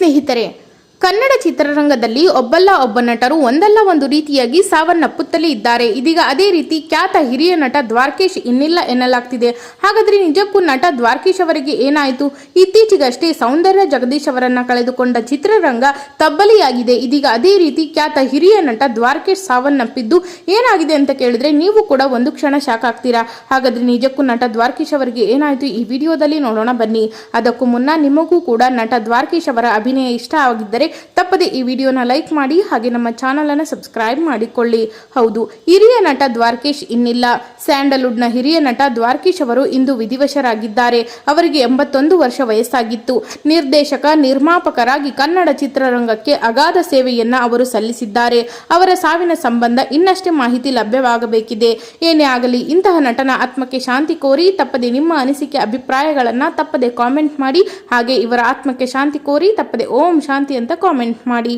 ಸ್ನೇಹಿತರೆ ಕನ್ನಡ ಚಿತ್ರರಂಗದಲ್ಲಿ ಒಬ್ಬಲ್ಲ ಒಬ್ಬ ನಟರು ಒಂದಲ್ಲ ಒಂದು ರೀತಿಯಾಗಿ ಸಾವನ್ನಪ್ಪುತ್ತಲೇ ಇದ್ದಾರೆ. ಇದೀಗ ಅದೇ ರೀತಿ ಖ್ಯಾತ ಹಿರಿಯ ನಟ ದ್ವಾರಕೇಶ್ ಇನ್ನಿಲ್ಲ ಎನ್ನಲಾಗ್ತಿದೆ. ಹಾಗಾದ್ರೆ ನಿಜಕ್ಕೂ ನಟ ದ್ವಾರಕೇಶ್ ಅವರಿಗೆ ಏನಾಯಿತು? ಇತ್ತೀಚೆಗಷ್ಟೇ ಸೌಂದರ್ಯ ಜಗದೀಶ್ ಅವರನ್ನ ಕಳೆದುಕೊಂಡ ಚಿತ್ರರಂಗ ತಬ್ಬಲಿಯಾಗಿದೆ. ಇದೀಗ ಅದೇ ರೀತಿ ಖ್ಯಾತ ಹಿರಿಯ ನಟ ದ್ವಾರಕೇಶ್ ಸಾವನ್ನಪ್ಪಿದ್ದು ಏನಾಗಿದೆ ಅಂತ ಕೇಳಿದ್ರೆ ನೀವು ಕೂಡ ಒಂದು ಕ್ಷಣ ಶಾಕ್ ಆಗ್ತೀರಾ? ಹಾಗಾದ್ರೆ ನಿಜಕ್ಕೂ ನಟ ದ್ವಾರಕೇಶ್ ಅವರಿಗೆ ಏನಾಯಿತು? ಈ ವಿಡಿಯೋದಲ್ಲಿ ನೋಡೋಣ ಬನ್ನಿ. ಅದಕ್ಕೂ ಮುನ್ನ ನಿಮಗೂ ಕೂಡ ನಟ ದ್ವಾರಕೇಶ್ ಅವರ ಅಭಿನಯ ಇಷ್ಟ ಆಗಿದ್ದರೆ ತಪ್ಪದೆ ಈ ವಿಡಿಯೋನ ಲೈಕ್ ಮಾಡಿ ಹಾಗೆ ನಮ್ಮ ಚಾನಲ್ ಅನ್ನು ಸಬ್ಸ್ಕ್ರೈಬ್ ಮಾಡಿಕೊಳ್ಳಿ. ಹೌದು, ಹಿರಿಯ ನಟ ದ್ವಾರಕೇಶ್ ಇನ್ನಿಲ್ಲ. ಸ್ಯಾಂಡಲ್ವುಡ್ನ ಹಿರಿಯ ನಟ ದ್ವಾರಕೇಶ್ ಅವರು ಇಂದು ವಿಧಿವಶರಾಗಿದ್ದಾರೆ. ಅವರಿಗೆ ಎಂಬತ್ತೊಂದು ವರ್ಷ ವಯಸ್ಸಾಗಿತ್ತು. ನಿರ್ದೇಶಕ, ನಿರ್ಮಾಪಕರಾಗಿ ಕನ್ನಡ ಚಿತ್ರರಂಗಕ್ಕೆ ಅಗಾಧ ಸೇವೆಯನ್ನ ಅವರು ಸಲ್ಲಿಸಿದ್ದಾರೆ. ಅವರ ಸಾವಿನ ಸಂಬಂಧ ಇನ್ನಷ್ಟೇ ಮಾಹಿತಿ ಲಭ್ಯವಾಗಬೇಕಿದೆ. ಏನೇ ಆಗಲಿ, ಇಂತಹ ನಟನ ಆತ್ಮಕ್ಕೆ ಶಾಂತಿ ಕೋರಿ, ತಪ್ಪದೆ ನಿಮ್ಮ ಅನಿಸಿಕೆ ಅಭಿಪ್ರಾಯಗಳನ್ನ ತಪ್ಪದೆ ಕಾಮೆಂಟ್ ಮಾಡಿ, ಹಾಗೆ ಇವರ ಆತ್ಮಕ್ಕೆ ಶಾಂತಿ ಕೋರಿ, ತಪ್ಪದೆ ಓಂ ಶಾಂತಿ ಅಂತ ಕಾಮೆಂಟ್ ಮಾಡಿ